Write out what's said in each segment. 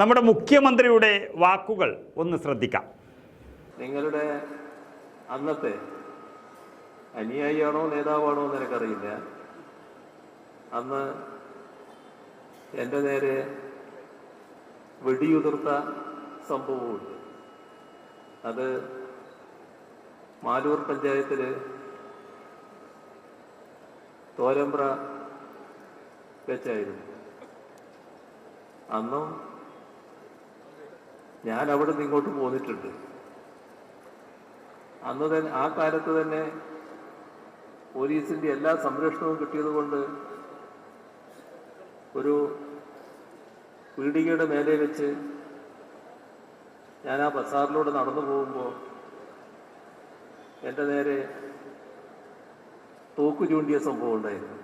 നമ്മുടെ മുഖ്യമന്ത്രിയുടെ വാക്കുകൾ ഒന്ന് ശ്രദ്ധിക്കാം. നിങ്ങളുടെ അന്നത്തെ അനുയായിയാണോ നേതാവാണോ എന്ന് എനിക്കറിയില്ല. അന്ന് എന്റെ നേരെ വെടിയുതിർത്ത സംഭവമുണ്ട്. അത് മാലൂർ പഞ്ചായത്തിൽ തോരമ്പ്ര വെച്ചായിരുന്നു. അന്നും ഞാൻ അവിടെ നിന്ന് ഇങ്ങോട്ട് പോന്നിട്ടുണ്ട്. അന്ന് തന്നെ ആ കാലത്ത് തന്നെ പോലീസിന്റെ എല്ലാ സംരക്ഷണവും കിട്ടിയതുകൊണ്ട് ഒരു പീടികയുടെ മേലെ വെച്ച് ഞാൻ ആ ബസാറിലൂടെ നടന്നു പോകുമ്പോൾ എന്റെ നേരെ തോക്ക് ചൂണ്ടിയ സംഭവം ഉണ്ടായിരുന്നു.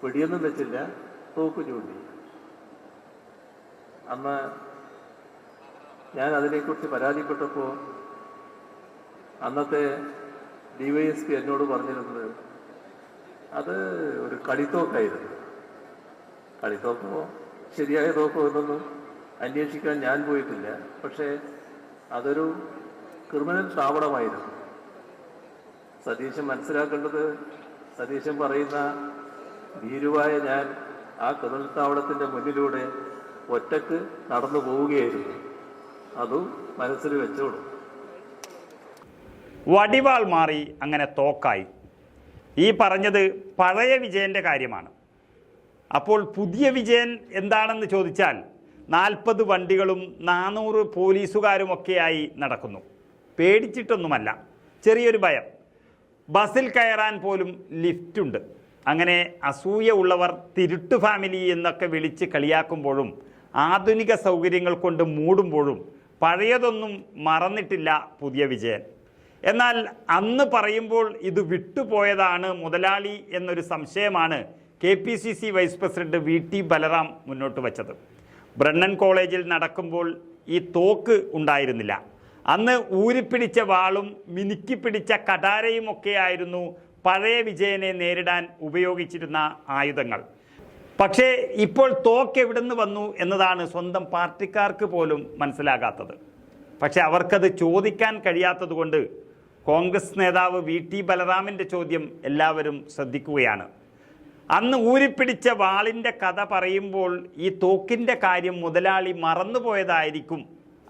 പിടിയൊന്നും വെച്ചില്ല തോക്ക് ചൂണ്ടി. അന്ന് ഞാൻ അതിനെക്കുറിച്ച് പരാതിപ്പെട്ടപ്പോൾ അന്നത്തെ ഡിവൈഎസ്പി എന്നോട് പറഞ്ഞിരുന്നത് അത് ഒരു കളിത്തോക്കായിരുന്നു. കളിത്തോക്കോ? ശരിയായ തോക്കോ എന്നൊന്നും അന്വേഷിക്കാൻ ഞാൻ പോയിട്ടില്ല. പക്ഷേ അതൊരു ക്രിമിനൽ താവളമായിരുന്നു സതീശൻ മനസ്സിലാക്കേണ്ടത് സതീശൻ പറയുന്ന ഭീരുവായ ഞാൻ ആ ക്രിമിനൽ താവളത്തിന്റെ മുന്നിലൂടെ ഒറ്റയ്ക്ക് നടന്നു പോവുകയായിരുന്നു. അതും മനസ്സിൽ വെച്ചോളൂ വടിവാൾ മാറി അങ്ങനെ തോക്കായി. ഈ പറഞ്ഞത് പഴയ വിജയന്റെ കാര്യമാണ്. അപ്പോൾ പുതിയ വിജയൻ എന്താണെന്ന് ചോദിച്ചാൽ നാൽപ്പത് വണ്ടികളും നാനൂറ് പോലീസുകാരുമൊക്കെയായി നടക്കുന്നു. പേടിച്ചിട്ടൊന്നുമല്ല. ചെറിയൊരു ഭയം. ബസ്സിൽ കയറാൻ പോലും ലിഫ്റ്റുണ്ട് അങ്ങനെ അസൂയ ഉള്ളവർ തിരുട്ട് ഫാമിലി എന്നൊക്കെ വിളിച്ച് കളിയാക്കുമ്പോഴും ആധുനിക സൗകര്യങ്ങൾ കൊണ്ട് മൂടുമ്പോഴും പഴയതൊന്നും മറന്നിട്ടില്ല പുതിയ വിജയൻ. എന്നാൽ അന്ന് പറയുമ്പോൾ ഇത് വിട്ടുപോയതാണ് മുതലാളി എന്നൊരു സംശയമാണ് K P C C vice president V T Balram മുന്നോട്ട് വച്ചത്. ബ്രണ്ണൻ കോളേജിൽ നടക്കുമ്പോൾ ഈ തോക്ക് ഉണ്ടായിരുന്നില്ല. അന്ന് ഊരിപ്പിടിച്ച വാളും മിനുക്കിപ്പിടിച്ച കടാരയും ഒക്കെയായിരുന്നു പഴയ വിജയനെ നേരിടാൻ ഉപയോഗിച്ചിരുന്ന ആയുധങ്ങൾ. പക്ഷേ ഇപ്പോൾ തോക്ക് എവിടുന്ന് വന്നു എന്നതാണ് സ്വന്തം പാർട്ടിക്കാർക്ക് പോലും മനസ്സിലാകാത്തത്. പക്ഷെ അവർക്കത് ചോദിക്കാൻ കഴിയാത്തതുകൊണ്ട് കോൺഗ്രസ് നേതാവ് വി ടി ബലറാമിന്റെ ചോദ്യം എല്ലാവരും ശ്രദ്ധിക്കുകയാണ്. അന്ന് ഊരിപ്പിടിച്ച വാളിന്റെ കഥ പറയുമ്പോൾ ഈ തോക്കിന്റെ കാര്യം മുതലാളി മറന്നുപോയതായിരിക്കും.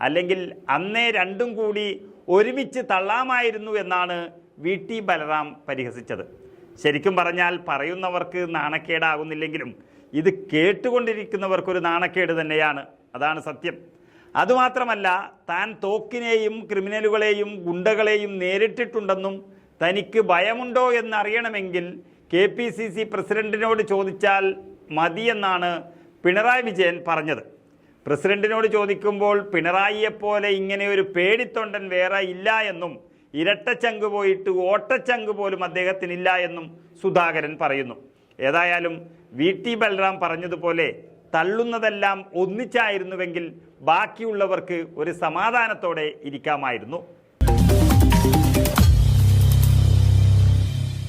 അല്ലെങ്കിൽ അന്നേ രണ്ടും കൂടി ഒരുമിച്ച് തള്ളാമായിരുന്നു എന്നാണ് വി ടി ബലറാം പരിഹസിച്ചത്. ശരിക്കും പറഞ്ഞാൽ പറയുന്നവർക്ക് നാണക്കേടാകുന്നില്ലെങ്കിലും ഇത് കേട്ടുകൊണ്ടിരിക്കുന്നവർക്കൊരു നാണക്കേട് തന്നെയാണ്. അതാണ് സത്യം. അതുമാത്രമല്ല താൻ തോക്കിനെയും ക്രിമിനലുകളെയും ഗുണ്ടകളെയും നേരിട്ടിട്ടുണ്ടെന്നും തനിക്ക് ഭയമുണ്ടോ എന്നറിയണമെങ്കിൽ കെ പി സി സി പ്രസിഡന്റിനോട് ചോദിച്ചാൽ മതിയെന്നാണ് പിണറായി വിജയൻ പറഞ്ഞത്. പ്രസിഡന്റിനോട് ചോദിക്കുമ്പോൾ പിണറായിയെപ്പോലെ ഇങ്ങനെ ഒരു പേടിത്തൊണ്ടൻ വേറെ ഇല്ല എന്നും ഇരട്ടച്ചങ്ക് പോയിട്ട് ഓട്ടച്ചങ്ക് പോലും അദ്ദേഹത്തിനില്ല എന്നും സുധാകരൻ പറയുന്നു. ഏതായാലും വി ടി ബൽറാം പറഞ്ഞതുപോലെ തള്ളുന്നതെല്ലാം ഒന്നിച്ചായിരുന്നുവെങ്കിൽ ബാക്കിയുള്ളവർക്ക് ഒരു സമാധാനത്തോടെ ഇരിക്കാമായിരുന്നു.